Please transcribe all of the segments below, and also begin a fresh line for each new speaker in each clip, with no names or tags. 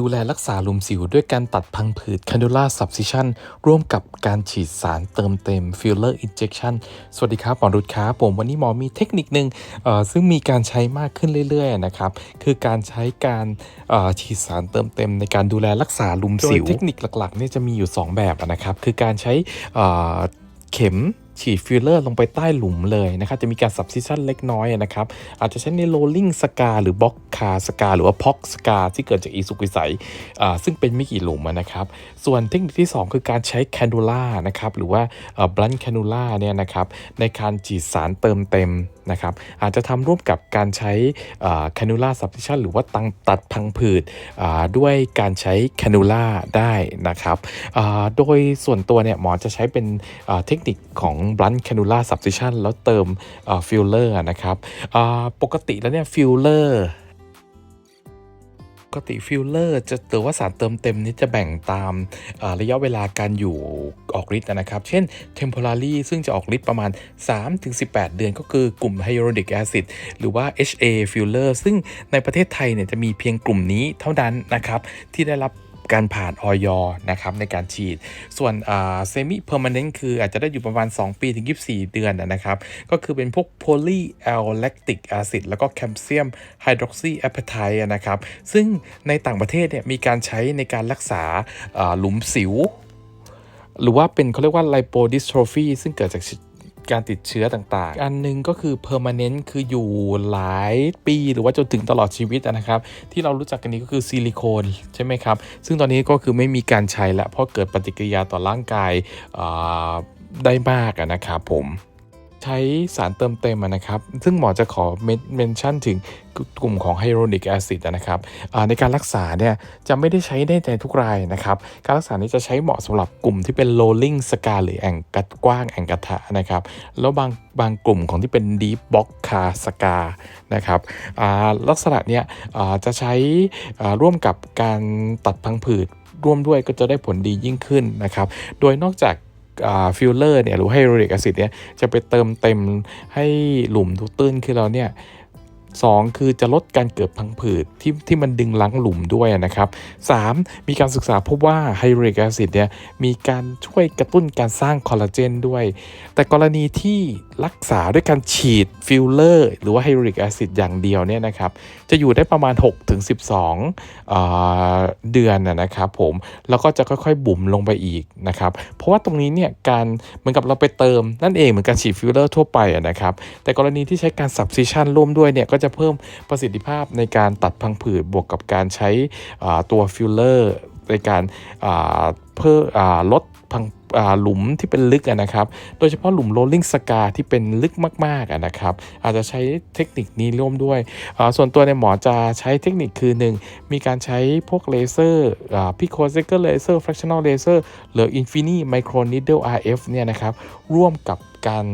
ดูแลรักษาลุมสิวด้วยการตัดพังผืด cannula subcision ร่วมกับการฉีดสารเติมเต็ม filler injection สวัสดีครับหมอรุดครับผมวันนี้หมอมีเทคนิคนึงเออซึ่งมีการใช้มากขึ้นเรื่อยๆนะครับคือการใช้การเออฉีดสารเติมเต็มในการดูแลรักษาลุมสิวเทคนิคหลักๆเนี่ยจะมีอยู่ 2 แบบนะครับคือการใช้เออเข็ม ฉีดฟิลเลอร์ลงไปใต้หลุมเลยนะครับจะมีการสับซิชันเล็กน้อยนะครับอาจจะใช้ในโรลลิ่งสกาหรือบล็อกคาสกาหรือว่าพ็อกสกาที่เกิดจากอีสุกวิสัยอ่าซึ่งเป็นไม่กี่หลุมนะครับส่วนเทคนิคที่ 2 คือการใช้แคนดูล่านะครับหรือว่าบลันแคนดูล่าเนี่ยนะครับในการฉีดสารเติมเต็มนะครับอาจจะทำร่วมกับการใช้แคนดูล่าสับซิชันหรือว่าตังตัดพังผืดอ่าด้วยการใช้แคนดูล่าได้นะครับอ่าโดยส่วนตัวเนี่ยหมอจะใช้เป็นอ่าเทคนิคของ blunt cannula subcision แล้วเติมฟิลเลอร์นะครับปกติแล้วเนี่ยฟิลเลอร์ปกติฟิลเลอร์จะหรือว่าสารเติมเต็มนี้จะแบ่งตามาระยะเวลาการอยู่ออกฤทธิ์นะครับ เช่น temporary ซึ่งจะออกฤทธิ์ประมาณ 3-18 เดือนก็คือกลุ่ม hyaluronic acid หรือว่า HA filler ซึ่งในประเทศไทยเนี่ยจะมีเพียงกลุ่มนี้เท่านั้นนะครับ ที่ได้รับ การผ่านออยนะครับในการฉีด ส่วนเซมิเพอร์มานเนนต์คืออาจจะได้อยู่ประมาณ 2 ปีถึง 24 เดือนนะครับ ก็คือเป็นพวกโพลีแอลแลคติกแอซิดแล้วก็แคลเซียมไฮดรอกซีแอปไทนะครับ ซึ่งในต่างประเทศเนี่ยมีการใช้ในการรักษาหลุมสิว หรือว่าเป็นเขาเรียกว่าไลโปดิสโทรฟีซึ่งเกิดจาก การติดเชื้อต่างๆ อันหนึงก็คือ permanent คืออยู่หลายปีหรือว่าจนถึงตลอดชีวิตนะครับ ที่เรารู้จักกันนี้ก็คือซิลิโคนใช่ไหมครับ ซึ่งตอนนี้ก็คือไม่มีการใช้แล้วเพราะเกิดปฏิกิริยาต่อร่างกายได้มากนะครับผม ใช้สารเติมเต็มนะครับ ซึ่งหมอจะขอเมนชั่นถึงกลุ่มของไฮโ a ร u นิกแอซิดนะครับอ่าในการรักษาเนี่ยจะไม่ได้ใช้ได้ในทุกรายนะครับ การรักษานี้จะใช้เหมาะสำหรับกลุ่มที่เป็น rolling scar หรือแอ่งกัดกว้างแอ่งกระทะนะครับ แล้วบางบางกลุ่มของที่เป็น deep box car scar นะครับอ่าลักษณะเนี้ยอ่าจะใช้อ่าร่วมกับการตัดพังผืดร่วมด้วยก็จะได้ผลดียิ่งขึ้นนะครับ โดยนอกจาก ฟิลเลอร์เนี่ยหรือไฮโดรลิกแอซิดเนี่ยจะไปเติมเต็มให้หลุมทุกตื้นขึ้นแล้วเนี่ย สองคือจะลดการเกิดพังผืดที่ที่มันดึงลังหลุมด้วยนะครับ 3. มีการศึกษาพบว่าไฮโดรลิกแอซิดเนี่ยมีการช่วยกระตุ้นการสร้างคอลลาเจนด้วย แต่กรณีที่รักษาด้วยการฉีดฟิลเลอร์หรือว่าไฮโดรลิกแอซิดอย่างเดียวเนี่ยนะครับจะอยู่ได้ประมาณ 6-12อ่าเดือนนะครับผมแล้วก็จะค่อยๆ บุ๋มลงไปอีกนะครับเพราะว่าตรงนี้เนี่ยการเหมือนกับเราไปเติมนั่นเองเหมือนการฉีดฟิลเลอร์ทั่วไปนะครับแต่กรณีที่ใช้การ subcision ร่วมด้วยเนี่ยก็จะเพิ่มประสิทธิภาพในการตัดพังผืดบวกกับการใช้ตัวฟิลเลอร์ในการเพื่อลดพังหลุมที่เป็นลึกนะครับ โดยเฉพาะหลุม rolling scar ที่เป็นลึกมากๆนะครับ อาจจะใช้เทคนิคนี้ร่วมด้วย ส่วนตัวในหมอจะใช้เทคนิคคือ 1 มีการใช้พวกเลเซอร์พิโคเซกเกอร์เลเซอร์ fractional laser หรือ infini micro needle RF เนี่ยนะครับ ร่วมกับ การ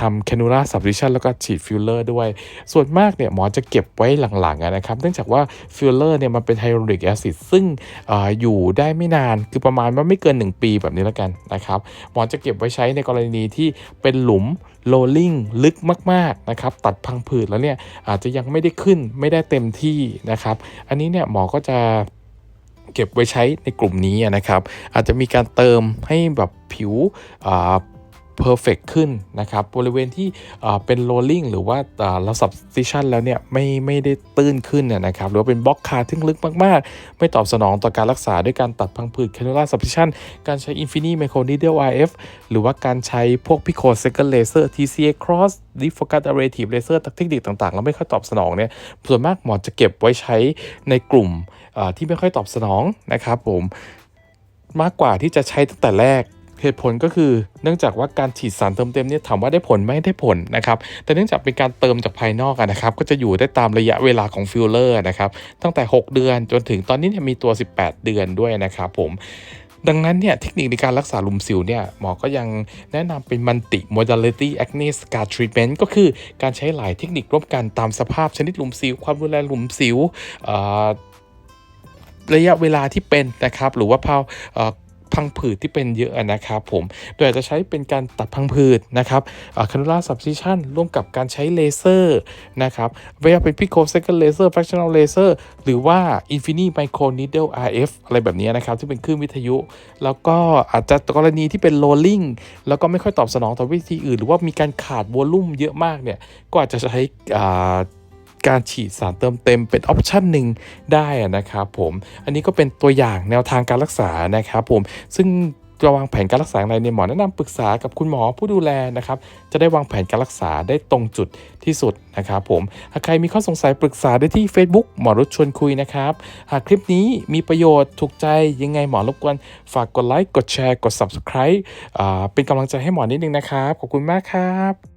ทำ cannula subcision แล้วก็ฉีดฟิลเลอร์ด้วย ส่วนมากเนี่ยหมอจะเก็บไว้หลังๆนะครับ เนื่องจากว่าฟิลเลอร์เนี่ยมันเป็นไฮโดรลิกแอซิดซึ่งออยู่ได้ไม่นานคือประมาณว่าไม่เกิน 1 ปีแบบนี้แล้วกันนะครับหมอจะเก็บไว้ใช้ในกรณีที่เป็นหลุมโรลลิ่งลึกมากๆนะครับตัดพังผืดแล้วเนี่ยอาจจะยังไม่ได้ขึ้นไม่ได้เต็มที่นะครับ อันนี้เนี่ยหมอก็จะเก็บไว้ใช้ในกลุ่มนี้นะครับ อาจจะมีการเติมให้แบบผิว อ่า perfect ขึ้นนะครับบริเวณที่เป็น rolling หรือว่าเรา substitution แล้วเนี่ยไม่ไม่ได้ตื้นขึ้นนะนะครับหรือว่าเป็นบล็อกคาที่ลึกมาก ๆ ไม่ตอบสนองต่อการรักษาด้วยการตัดพังผืด cannula substitution การใช้ infini micro needle RF หรือว่าการใช้พวก pico second laser TCA cross deep focus arrative laser เทคนิคต่างๆ แล้วไม่ค่อยตอบสนองเนี่ยส่วนมากหมอจะเก็บไว้ใช้ในกลุ่มที่ไม่ค่อยตอบสนองนะครับผมมากกว่าที่จะใช้ตั้งแต่แรก เหตุผลก็คือเนื่องจากว่าการฉีดสารเติมเต็มเนี่ยถามว่าได้ผลไหมได้ผลนะครับ แต่เนื่องจากเป็นการเติมจากภายนอกนะครับ ก็จะอยู่ได้ตามระยะเวลาของฟิลเลอร์นะครับ ตั้งแต่ 6 เดือนจนถึงตอนนี้เนี่ยมีตัว 18 เดือนด้วยนะครับผมดังนั้นเนี่ยเทคนิคในการรักษาหลุมสิวเนี่ยหมอก็ยังแนะนำเป็น multi modality acne scar treatment ก็คือการใช้หลายเทคนิคร่วมกันตามสภาพชนิดหลุมสิว ความรุนแรงหลุมสิวระยะเวลาที่เป็นนะครับ หรือว่าภาว พังผืดที่เป็นเยอะนะครับผม โดยอาจจะใช้เป็นการตัดพังผืดนะครับคานูล่าซับซิชันร่วมกับการใช้เลเซอร์นะครับเวลาเป็นพิโคเซคันเลเซอร์แฟคชั่นอลเลเซอร์หรือว่า Infini Micro Needle RF อะไรแบบนี้นะครับที่เป็นคลื่นวิทยุ แล้วก็อาจจะกรณีที่เป็น rolling แล้วก็ไม่ค่อยตอบสนองต่อวิธีอื่น หรือว่ามีการขาดวอลลุ่มเยอะมากเนี่ยก็อาจจะใช้อ่า การฉีดสารเติมเต็มเป็นออปชันหนึ่งได้นะครับผมอันนี้ก็เป็นตัวอย่างแนวทางการรักษานะครับผมซึ่งจะวางแผนการรักษาอย่างไรในยหมอแนะนำปรึกษากับคุณหมอผู้ดูแลนะครับ จะได้วางแผนการรักษาได้ตรงจุดที่สุดนะครับผมหากใครมีข้อสงสัยปรึกษาได้ที่ Facebook หมอรุชชวนคุยนะครับ หากคลิปนี้มีประโยชน์ถูกใจยังไงหมอรบกวนฝากกดไลค์กดแชร์กด Subscribe เป็นกำลังใจให้หมอนิดนึงนะครับ ขอบคุณมากครับ